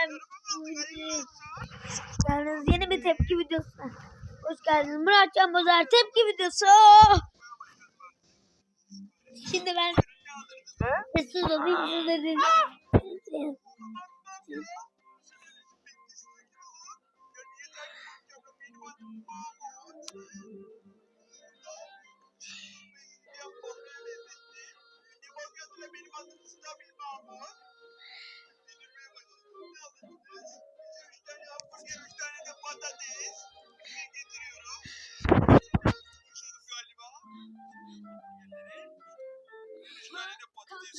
geldiniz. yeni bir tepki videosuna. Hoş geldiniz. Murat Can Bozar tepki videosu. Şimdi ben sessiz olayım sizlerin. Benim adım Stabil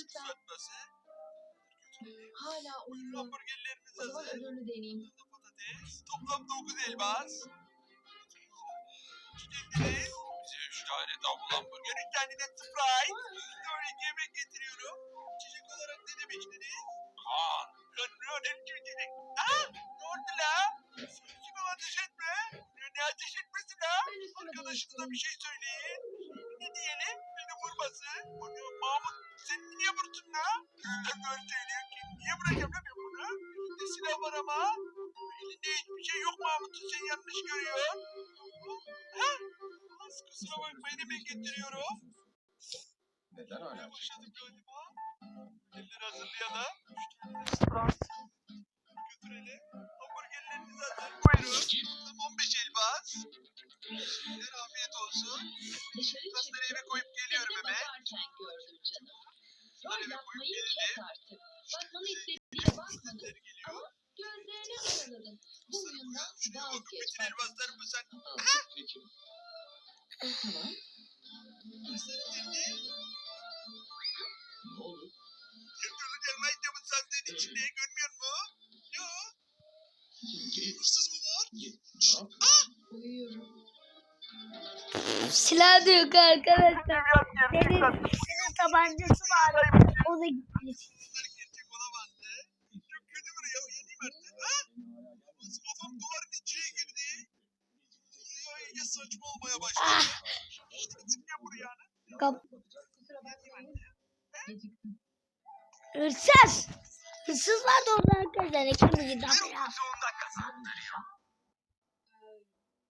patates kızartması. Hala uyuyor. Hamburgerlerimiz O zaman hazır. öbürünü deneyeyim. Patates. Toplam 9 elmas. Getiriniz. Bize 3 tane double hamburger, 3 tane de Sprite. Sonra yemek getiriyorum. İçecek olarak ne demiştiniz? Kan. Kan ne içecek? Aa! Ne oldu la? Sakın ol ateş etme. Ne, ateş etmesi la? Ben üstüme Arkadaşınıza değiştim. bir şey söyleyin. Ne diyelim? Beni vurmasın. Onu Mahmut sen niye vurdun la? Öyle böyle ki. Niye vuracağım la ben bunu? Elinde silah var ama. Elinde hiçbir şey yok Mahmut'un sen yanlış görüyorsun. Ha? Az kusura bakmayın hemen getiriyorum. Neden hala Yapmaya başladık galiba. Elleri hazırlayana. Üç tane de Sprite. Götürelim. Hamburgerleriniz hazır. Buyurun. Toplam 15 elbas. Sizlere afiyet olsun. Çıktım. eve koyup geliyorum hemen. bakarken gördüm canım. Rol yapmayı kes artık. Bakmanı istediğine bakmadın ama gözlerini araladın. Bu oyundan vazgeç. bütün elbaslarımı sen. Peki. Tamam. Pasları nerede? Ne oldu? Yırtılı gelmeyin camın sandığın içinde. Görmüyor? Yok. Kim? Hırsız mı var? Yapıyorsun? Uyuyorum. Silah da yok arkadaşlar. Benim tabancası var. O da gitmiş. Kafam. Buraya buraya. Hırsız. Hırsız var da orada arkadaşlar. İkimizi de ya. Sonunda kazandırıyor.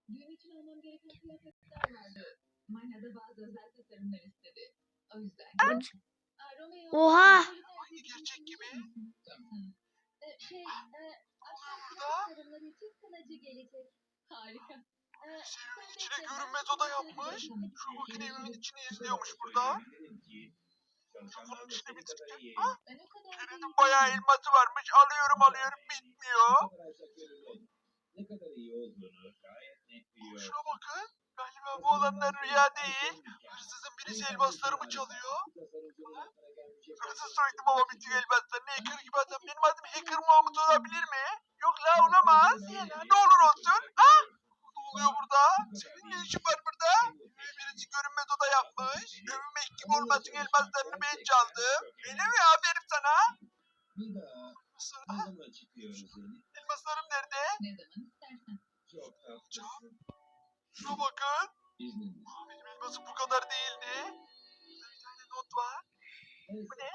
Düğün için almam gereken kıyafetler vardı. Manya'da bazı özel tasarımlar istedi. Romeo, Oha. Gerçek gibi. Ee, Şey, e. Harika. Ee, sen içine görünmez oda yapmış. Şu makine evimin içine izliyormuş burada. Bunun içine bir. Ah! Kadar Senin değil. bayağı elması varmış. Alıyorum alıyorum bitmiyor. Ne kadar iyi olduğunu gayet net biliyor. Şuna bakın. Galiba bu olanlar rüya değil. Hırsızın birisi elmaslarımı çalıyor. Hırsız soydu baba bütün elmaslarını. Hacker gibi adam. Benim adım Hacker Mahmut olabilir mi? Yok la olamaz. Ne olur olsun. Ah! Ne oluyor burada? Senin ne işin var burada? Birisi görünmez oda yapmış. Övünmek gibi olmasın elmaslarını ben çaldım. Öyle mi? Aferin sana. Elmaslarım nerede? Ne zaman istersen. Şuna bakın. İzninle. Benim elmasım bu kadar değildi. Burada bir tane not var. Bu ne?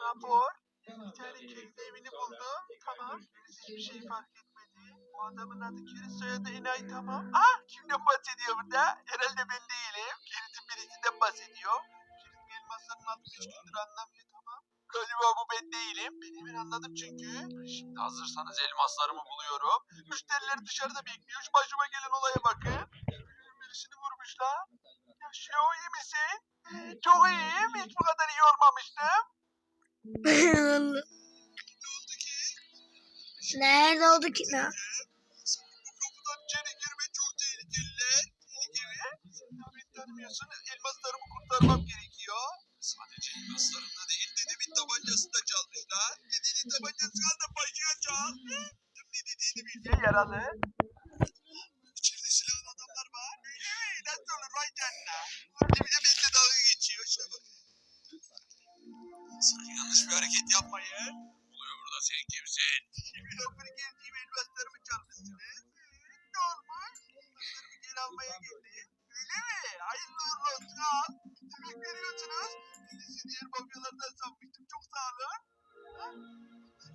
Rapor. Bir tane kendi evini buldum. Tamam. Birisi hiçbir şey fark etmedi. Bu adamın adı Kerim soyadı Enayi tamam. Ah kimden bahsediyor burada? Herhalde ben değilim. Kerim'in birisinden bahsediyor. Kerim elmasların adını üç gündür anlamıyor tamam. Galiba bu ben değilim. Ben hemen anladım çünkü. Şimdi hazırsanız elmaslarımı buluyorum. Müşteriler dışarıda bekliyor. Şu başıma gelen olaya bakın. Birisini vurmuşlar. Yaşıyor iyi misin? Çok iyiyim. Hiç bu kadar iyi olmamıştım. Ne oldu ki? Nerede oldu ki ne? Bu kapıdan içeri girme çok tehlikeliler. Tehlikeli. Beni tanımıyorsun. Elmaslarımı kurtarmam gerekiyor. Sadece elmaslarımda değil dedemin tabancası da çalmışlar. Dedenin tabancası al da başına çal. Tüm ne dediğini bildiği yaralı. İçeride silahlı adamlar var. Öyle mi? Nasıl olur vay canına. Bir de benimle dalga geçiyor. Şuna bak. Sakın yanlış bir hareket yapmayın. Oluyor burada sen kimsin? Şimdi lafını geldiğim elmaslarımı çalmışsınız. Ne olmuş? Elmaslarımı geri almaya geldim. Öyle mi? Hayırlı uğurlu olsun al. Demek veriyorsunuz. De sizi diğer mafyalardan sanmıştım. Çok sağ olun. Ha?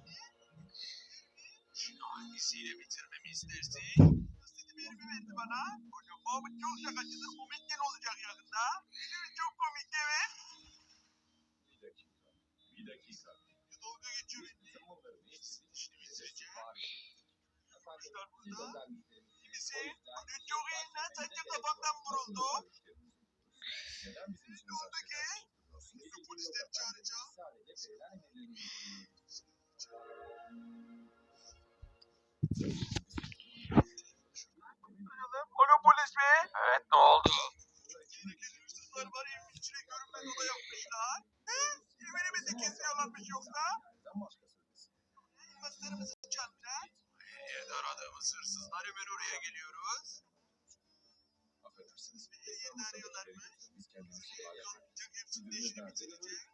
Ne? Hangisiyle bitirmemi istersin? İstediğim elimi verdi bana. Hocam Mahmut çok şakacıdır. Komedyen olacak yakında. Elimi çok komik evet. Bir dakika. Bir. Dalga geçiyor beni. Bizim onların hepsini İşini bitirecek. Kuşlar burada. Kimisi? Çok. Sadece gerek kafamdan vuruldu. Neden bizim için Ne oldu ki? Şimdi polisleri çağıracağım. Alo polis mi? Evet ne oldu? Hırsızlar var evin içine görünmez oda yapmışlar. Ne? Evimizi kesiyorlarmış yoksa? Elmaslarımızı çaldılar. Evet aradığımız hırsızlar hemen oraya geliyoruz. Affedersiniz. Bir yerini arıyorlar mı? Biz kendimizi Çok hepsinin de işini bitirecek.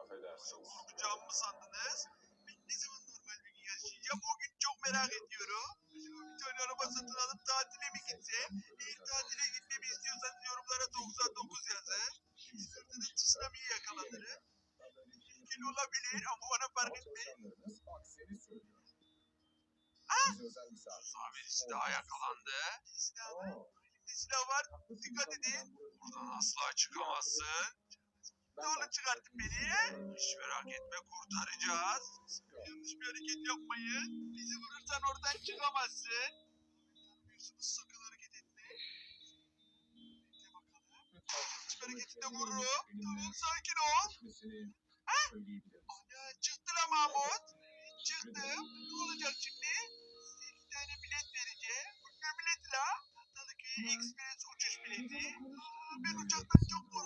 Affedersiniz. Korkacağım mı sandınız? Ben ne zaman normal bir gün yaşayacağım? O gün çok merak ediyorum. Bir tane araba satın alıp tatile mi gitsem? Eğer tatile gitmemi istiyorsanız yorumlara 99 yazın. Sırtını tsunami'yi yakalatırım. Tehlikeli olabilir ama bana fark etmeyin. Ah! Özel misafir. Birisi daha yakalandı. Silah var. Elimde silah var. Dikkat edin. Buradan asla çıkamazsın. Bak- çıkarttın beni. Hiç merak etme kurtaracağız. Yanlış bir hareket yapmayın. Bizi vurursan oradan çıkamazsın. Tanımıyorsunuz sakın hareket etme. Bekle bakalım. Hiç hareketinde vururum. Tamam sakin ol. misin? Ana çıktı lan Mahmut. Çıktım. Ne olacak şimdi? Size iki tane bilet vereceğim. Bu ne bileti la? Tahtalıköy Express uçuş bileti. Ben uçaktan çok korkarım.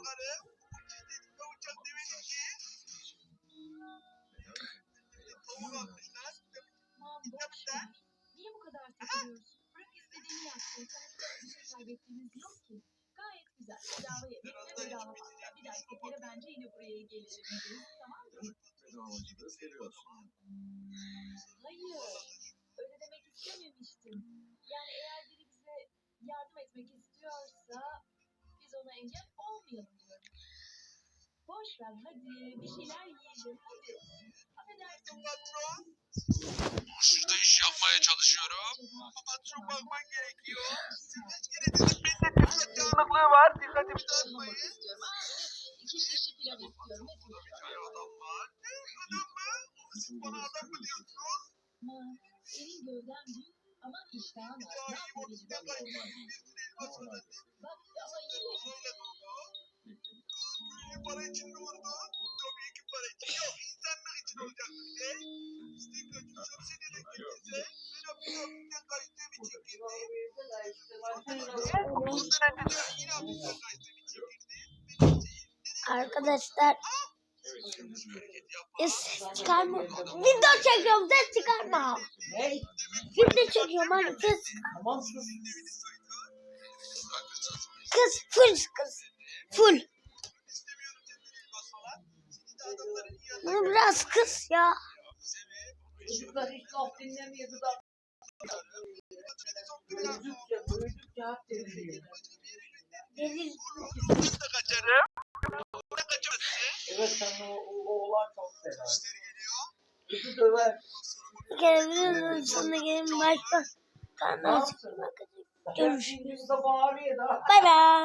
Bir kaybettiğimiz yok ki. Gayet güzel. Bedava yemek ve bedava pasta. Bir dahaki sefere bence yine buraya gelelim biz. Tamam mı? Bedavacılığı seviyorsun. Hayır. Öyle demek istememiştim. Yani eğer biri bize yardım etmek istiyorsa biz ona engel olmayalım diyorum. Boş ver hadi. Bir şeyler yiyelim hadi. Affedersin. Patron. Şurada iş yapmaya çalışıyorum. Patron bakman gerekiyor. Size kaç kere dedim bende dikkat dağınıklığı var. Dikkatimi dağıtmayın. istiyorum. Aa, evet. İki kişi pilav istiyorum. Hadi. Burada bir tane adam var. Ne? Adam mı? Siz bana adam mı diyorsunuz? Ama senin gövden büyük ama iştahın iyi ödedim. Bak ama. Böyle para için mi vurdu? Tabii para için. Yok insanlık için olacaktı bir de. İşte için için girdim. Arkadaşlar hiç ses çıkarma. Video çekiyorum ses çıkarma. Video çekiyorum hani ses Tamam sus. Kız full kız. Full. Bunu biraz kız ya. Çocuklar hiç laf dinlemiyordu da. Büyüdükçe büyüdükçe hep deliriyor. Delir. Ben de kaçarım. Ben kaçamazsın. Evet sen o, o, o oğlan çok fena. İşleri geliyor. Kızı döver. Bir kere videonun sonuna gelin başka. Kanal yapsın? Görüşürüz. Görüşürüz. Bay bay.